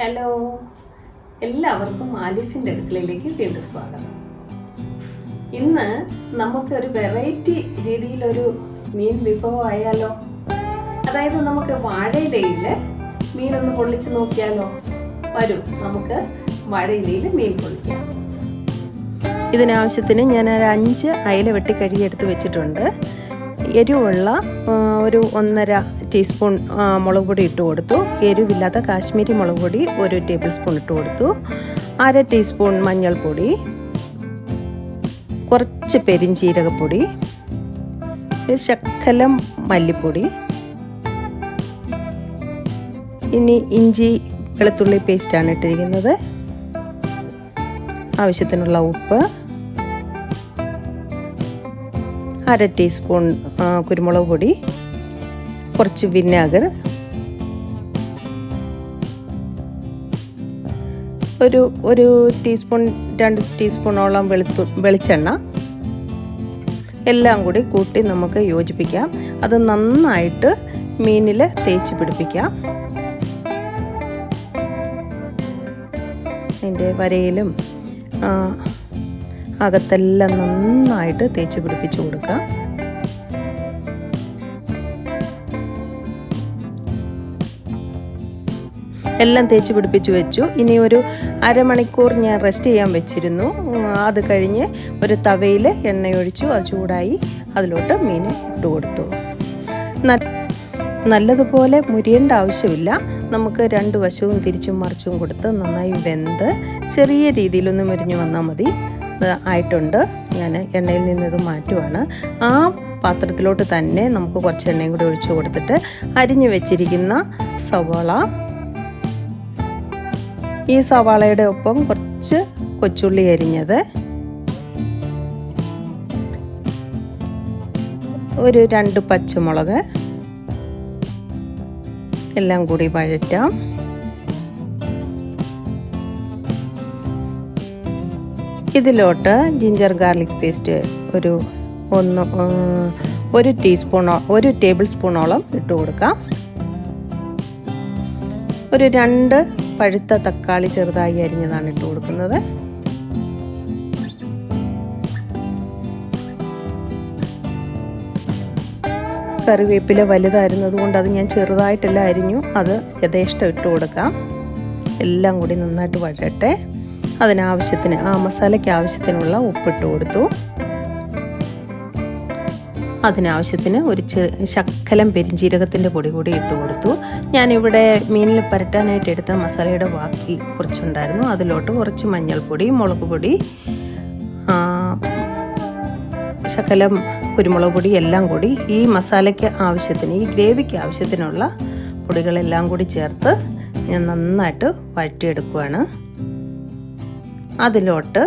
Hello. എല്ലാവർക്കും ആലീസിന്റെ അടുക്കളയിലേക്ക് വീണ്ടും സ്വാഗതം. ഇന്ന് നമുക്കൊരു വെറൈറ്റി രീതിയിലൊരു മീൻ വിഭവം ആയാലോ അതായത് നമുക്ക് വാഴയിലയിൽ മീനൊന്ന് പൊള്ളിച്ച് നോക്കിയാലോ വരും നമുക്ക് വാഴയിലയിൽ മീൻ പൊള്ളിക്കാം. ഇതിനാവശ്യത്തിന് ഞാൻ ഒരു അഞ്ച് അയല വെട്ടി കഴുകിയെടുത്ത് വെച്ചിട്ടുണ്ട്. എരിവുള്ള ഒരു ഒന്നര ടീസ്പൂൺ മുളക് പൊടി ഇട്ട് കൊടുത്തു. എരിവില്ലാത്ത കാശ്മീരി മുളക് പൊടി ഒരു ടേബിൾ സ്പൂൺ ഇട്ട് കൊടുത്തു. അര ടീസ്പൂൺ മഞ്ഞൾപ്പൊടി. കുറച്ച് പെരിഞ്ചീരകപ്പൊടി. ശക്കലം മല്ലിപ്പൊടി. ഇനി ഇഞ്ചി വെളുത്തുള്ളി പേസ്റ്റാണ് ഇട്ടിരിക്കുന്നത്. ആവശ്യത്തിനുള്ള ഉപ്പ്. അര ടീസ്പൂൺ കുരുമുളക് പൊടി കുറച്ച് വിനാഗർ ഒരു ഒരു ടീസ്പൂൺ രണ്ട് ടീസ്പൂണോളം വെളുത്തു വെളിച്ചെണ്ണ എല്ലാം കൂടി കൂട്ടി നമുക്ക് യോജിപ്പിക്കാം. അത് നന്നായിട്ട് മീനിൽ തേച്ച് പിടിപ്പിക്കാം. അതിന്റെ വരയിലും അകത്തെല്ലാം നന്നായിട്ട് തേച്ച് പിടിപ്പിച്ച് കൊടുക്കാം എല്ലാം തേച്ച് പിടിപ്പിച്ച് വെച്ചു. ഇനി ഒരു അരമണിക്കൂർ ഞാൻ റെസ്റ്റ് ചെയ്യാൻ വെച്ചിരുന്നു. അത് കഴിഞ്ഞ് ഒരു തവയിൽ എണ്ണയൊഴിച്ചു അത് ചൂടായി അതിലോട്ട് മീൻ ഇട്ട് കൊടുത്തു. നല്ലതുപോലെ മുരിയേണ്ട ആവശ്യമില്ല. നമുക്ക് രണ്ട് വശവും തിരിച്ചും മറിച്ചും കൊടുത്ത് നന്നായി വെന്ത് ചെറിയ രീതിയിലൊന്ന് മുരിഞ്ഞു വന്നാൽ മതി. ആയിട്ടുണ്ട്. ഞാൻ എണ്ണയിൽ നിന്ന് ഇത് മാറ്റുവാണ്. ആ പാത്രത്തിലോട്ട് തന്നെ നമുക്ക് കുറച്ച് എണ്ണയും കൂടി ഒഴിച്ചു കൊടുത്തിട്ട് അരിഞ്ഞു വെച്ചിരിക്കുന്ന സവാള. ഈ സവാളയുടെ ഒപ്പം കുറച്ച് കൊച്ചുള്ളി അരിഞ്ഞത്. ഒരു രണ്ട് പച്ചമുളക്. എല്ലാം കൂടി വഴറ്റാം. ഇതിലോട്ട് ജിഞ്ചർ ഗാർലിക് പേസ്റ്റ് ഒരു ഒന്ന് ഒരു ടീസ്പൂണോ ഒരു ടേബിൾ സ്പൂണോളം ഇട്ട് കൊടുക്കാം. ഒരു രണ്ട് പഴുത്ത തക്കാളി ചെറുതായി അരിഞ്ഞതാണ് ഇട്ട് കൊടുക്കുന്നത്. കറിവേപ്പില വലുതായിരുന്നത് കൊണ്ട് അത് ഞാൻ ചെറുതായിട്ടെല്ലാം അരിഞ്ഞു അത് യഥേഷ്ടം ഇട്ട് കൊടുക്കാം. എല്ലാം കൂടി നന്നായിട്ട് വഴട്ടെ. അതിനാവശ്യത്തിന് ആ മസാലയ്ക്ക് ആവശ്യത്തിനുള്ള ഉപ്പിട്ട് കൊടുത്തു. അതിനാവശ്യത്തിന് ഒരു ചെ ശക്കലം പെരിഞ്ജീരകത്തിന്റെ പൊടി കൂടി ഇട്ട് കൊടുത്തു. ഞാനിവിടെ മീനിൽ പരട്ടാനായിട്ട് എടുത്ത മസാലയുടെ ബാക്കി കുറച്ചുണ്ടായിരുന്നു. അതിലോട്ട് കുറച്ച് മഞ്ഞൾപ്പൊടി മുളക് പൊടി ശക്കലം കുരുമുളക് പൊടി എല്ലാം കൂടി ഈ മസാലയ്ക്ക് ആവശ്യത്തിന് ഈ ഗ്രേവിക്ക് ആവശ്യത്തിനുള്ള പൊടികളെല്ലാം കൂടി ചേർത്ത് ഞാൻ നന്നായിട്ട് വഴറ്റിയെടുക്കുകയാണ് അതിലോട്ട്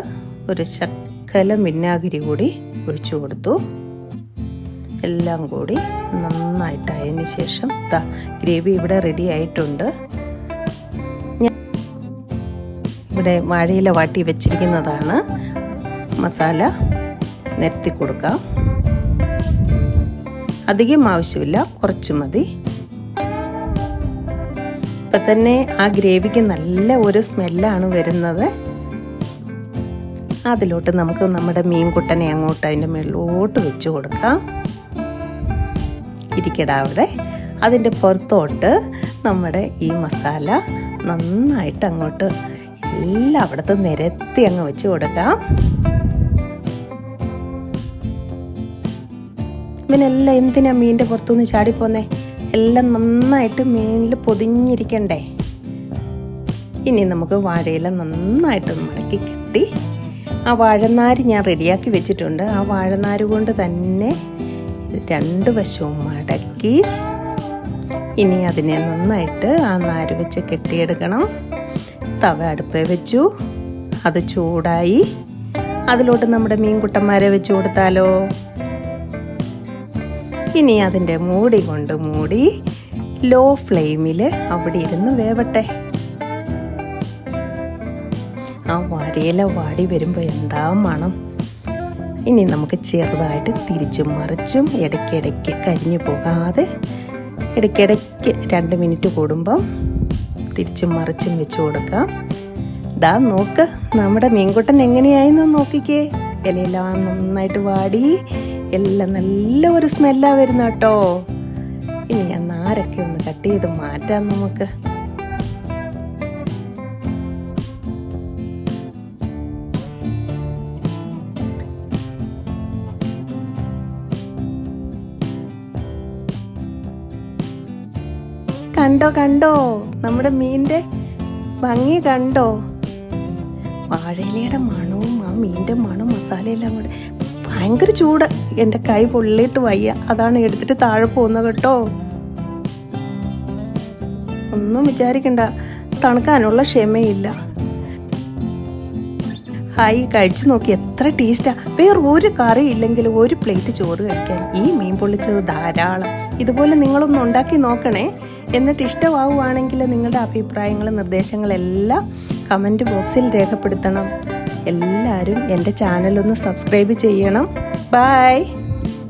ഒരു ശക്കലം വിനാഗിരി കൂടി ഒഴിച്ചു കൊടുത്തു. എല്ലാം കൂടി നന്നായിട്ട് അതിന് ശേഷം ദാ ഗ്രേവി ഇവിടെ റെഡി ആയിട്ടുണ്ട്. ഇവിടെ വാഴയില വാട്ടി വെച്ചിരിക്കുന്നതാണ്. മസാല നിരത്തി കൊടുക്കാം. അധികം ആവശ്യമില്ല കുറച്ച് മതി. ഇപ്പം തന്നെ ആ ഗ്രേവിക്ക് നല്ല ഒരു സ്മെല്ലാണ് വരുന്നത്. അതിലോട്ട് നമുക്ക് നമ്മുടെ മീൻകുട്ടനെ അങ്ങോട്ട് അതിന്റെ മുകളിലോട്ട് വെച്ച് കൊടുക്കാം. ഇരിക്കടാ അവിടെ. അതിന്റെ പുറത്തോട്ട് നമ്മുടെ ഈ മസാല നന്നായിട്ട് അങ്ങോട്ട് എല്ലായിടത്തും നിരത്തി അങ്ങ് വെച്ച് കൊടുക്കാം. ഇവനെല്ലാം എന്തിനാ മീനിന്റെ പുറത്തുനിന്ന് ചാടിപ്പോന്നേ? എല്ലാം നന്നായിട്ട് മീനിൽ പൊതിഞ്ഞിരിക്കണ്ടേ? ഇനി നമുക്ക് വാഴയില നന്നായിട്ട് മടക്കി കെട്ടി ആ വാഴനാര് ഞാൻ റെഡിയാക്കി വെച്ചിട്ടുണ്ട്. ആ വാഴനാര് കൊണ്ട് തന്നെ രണ്ട് വശവും മടക്കി ഇനി അതിനെ നന്നായിട്ട് ആ നാര് വെച്ച് കെട്ടിയെടുക്കണം. തവ അടുപ്പേ വെച്ചു. അത് ചൂടായി. അതിലോട്ട് നമ്മുടെ മീൻകുട്ടന്മാരെ വെച്ച് കൊടുത്താലോ? ഇനി അതിന്റെ മൂടി കൊണ്ട് മൂടി ലോ ഫ്ലെയിമിൽ അവിടെ ഇരുന്ന് വേവട്ടെ. ആ വാടിയില വാടി വരുമ്പോൾ എന്താ മണം? ഇനി നമുക്ക് ചെറുതായിട്ട് തിരിച്ചും മറിച്ചും ഇടയ്ക്കിടയ്ക്ക് കരിഞ്ഞു പോകാതെ ഇടയ്ക്കിടയ്ക്ക് രണ്ട് മിനിറ്റ് കൂടുമ്പം തിരിച്ചും മറിച്ചും വെച്ച് കൊടുക്കാം. ദാ നോക്ക് നമ്മുടെ മീൻകുട്ടൻ എങ്ങനെയായിരുന്നു നോക്കിക്കേ. ഇലയെല്ലാം നന്നായിട്ട് വാടി എല്ലാം നല്ല ഒരു സ്മെല്ലാണ് വരുന്ന കേട്ടോ ഇനി ഞാൻ നാരൊക്കെ ഒന്ന് കട്ട് ചെയ്ത് മാറ്റാം നമുക്ക്. കണ്ടോ കണ്ടോ? നമ്മുടെ മീന്റെ ഭംഗി കണ്ടോ? വാഴയിലയുടെ മണവും ആ മീന്റെ മണവും മസാലയെല്ലാം കൂടെ. ഭയങ്കര ചൂട്. എന്റെ കൈ പൊള്ളിയിട്ട് വയ്യ. അതാണ് എടുത്തിട്ട് താഴെ പോകുന്നത് കേട്ടോ. ഒന്നും വിചാരിക്കണ്ട. തണുക്കാനുള്ള ക്ഷമയില്ല. ഹായ് കഴിച്ചു നോക്കി. എത്ര ടേസ്റ്റാ. വേറെ ഒരു കറി ഇല്ലെങ്കിൽ ഒരു പ്ലേറ്റ് ചോറ് കഴിക്കാൻ ഈ മീൻ പൊള്ളിച്ചത് ധാരാളം. ഇതുപോലെ നിങ്ങളൊന്ന് ഉണ്ടാക്കി നോക്കണേ. എന്നിട്ട് ഇഷ്ടമാവുകയാണെങ്കിൽ നിങ്ങളുടെ അഭിപ്രായങ്ങളും നിർദ്ദേശങ്ങളെല്ലാം കമന്റ് ബോക്സിൽ രേഖപ്പെടുത്തണം. എല്ലാവരും എന്റെ ചാനലൊന്ന് സബ്സ്ക്രൈബ് ചെയ്യണം. ബായ്